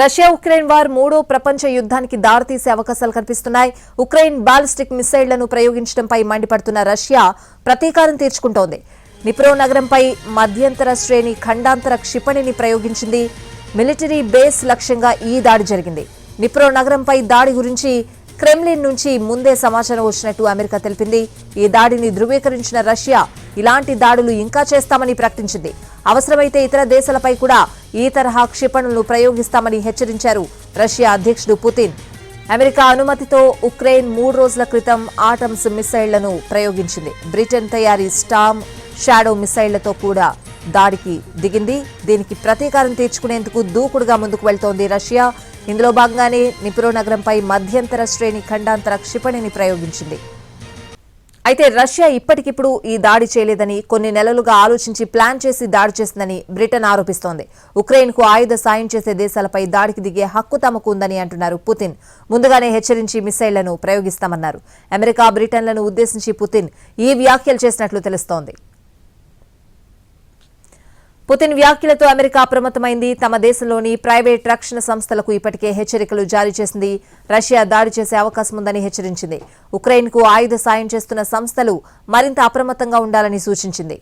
Russia Ukraine war మూడో ప్రపంచ యుద్ధానికి దారితీసే అవకాశాలు కనిపిస్తున్నాయి. ఉక్రెయిన్ బాలిస్టిక్ మిసైళ్ళను ప్రయోగించడంపై మండిపడుతున్న రష్యా ప్రతీకారం తీర్చుకుంటోంది. నిప్రో నగరంపై మధ్యంతర శ్రేణి ఖండాంతర క్షిపణిని ప్రయోగించింది. మిలిటరీ బేస్ లక్ష్యంగా ఈ దాడి జరిగింది. నిప్రో నగరంపై దాడి గురించి క్రెమ్లిన్ నుంచి ముందే సమాచారం వచ్చినట్టు అమెరికా తెలిపింది. ఈ దాడిని ధృవీకరించిన రష్యా ఇలాంటి దాడులు ఇంకా చేస్తామని ప్రకటించింది. అవసరమైతే ఇతర దేశాలపై కూడా ఈ తరహా క్షిపణులను ప్రయోగిస్తామని హెచ్చరించారు రష్యా అధ్యక్షుడు పుతిన్. అమెరికా అనుమతితో ఉక్రెయిన్ మూడు రోజుల క్రితం ఆటమ్స్ మిసైళ్ళను ప్రయోగించింది. బ్రిటన్ తయారీ స్టామ్ షాడో మిసైళ్ళతో కూడా దాడికి దిగింది. దీనికి ప్రతీకారం తీర్చుకునేందుకు దూకుడుగా ముందుకు వెళ్తోంది రష్యా. ఇందులో భాగంగానే నిపురో నగరంపై మధ్యంతర శ్రేణి ఖండాంతర క్షిపణిని ప్రయోగించింది. అయితే రష్యా ఇప్పటికిప్పుడు ఈ దాడి చేయలేదని కొన్ని నెలలుగా ఆలోచించి ప్లాన్ చేసి దాడి చేసిందని బ్రిటన్ ఆరోపిస్తోంది. ఉక్రెయిన్కు ఆయుధ సాయం చేసే దేశాలపై దాడికి దిగే హక్కు తమకు ఉందని అంటున్నారు పుతిన్. ముందుగానే హెచ్చరించి మిసైళ్ళను ప్రయోగిస్తామన్నారు. అమెరికా బ్రిటన్లను ఉద్దేశించి పుతిన్ ఈ వ్యాఖ్యలు చేసినట్లు తెలుస్తోంది. పుతిన్ వ్యాఖ్యలతో అమెరికా అప్రమత్తమైంది. తమ దేశంలోని ప్రైవేట్ రక్షణ సంస్థలకు ఇప్పటికే హెచ్చరికలు జారీ చేసింది. రష్యా దాడి చేసే అవకాశం ఉందని హెచ్చరించింది. ఉక్రెయిన్కు ఆయుధ సాయం చేస్తున్న సంస్థలు మరింత అప్రమత్తంగా ఉండాలని సూచించింది.